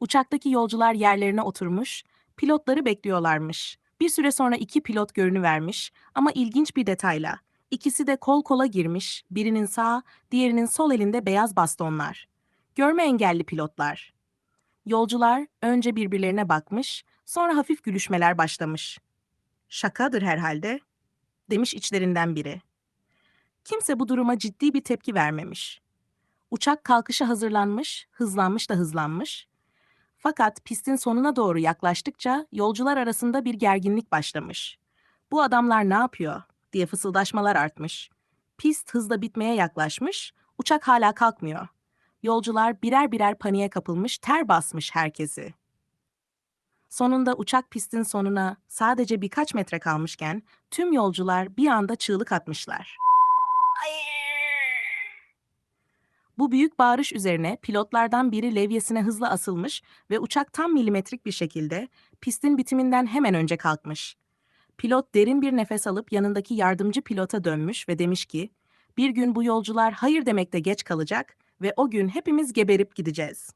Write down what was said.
Uçaktaki yolcular yerlerine oturmuş, pilotları bekliyorlarmış. Bir süre sonra iki pilot görünüvermiş ama ilginç bir detayla. İkisi de kol kola girmiş, birinin sağ, diğerinin sol elinde beyaz bastonlar. Görme engelli pilotlar. Yolcular önce birbirlerine bakmış, sonra hafif gülüşmeler başlamış. Şakadır herhalde, demiş içlerinden biri. Kimse bu duruma ciddi bir tepki vermemiş. Uçak kalkışa hazırlanmış, hızlanmış da hızlanmış. Fakat pistin sonuna doğru yaklaştıkça yolcular arasında bir gerginlik başlamış. Bu adamlar ne yapıyor diye fısıldaşmalar artmış. Pist hızla bitmeye yaklaşmış, uçak hala kalkmıyor. Yolcular birer birer paniğe kapılmış, ter basmış herkesi. Sonunda uçak pistin sonuna sadece birkaç metre kalmışken tüm yolcular bir anda çığlık atmışlar. Bu büyük bağırış üzerine pilotlardan biri levyesine hızla asılmış ve uçak tam milimetrik bir şekilde pistin bitiminden hemen önce kalkmış. Pilot derin bir nefes alıp yanındaki yardımcı pilota dönmüş ve demiş ki, bir gün bu yolcular hayır demekte geç kalacak ve o gün hepimiz geberip gideceğiz.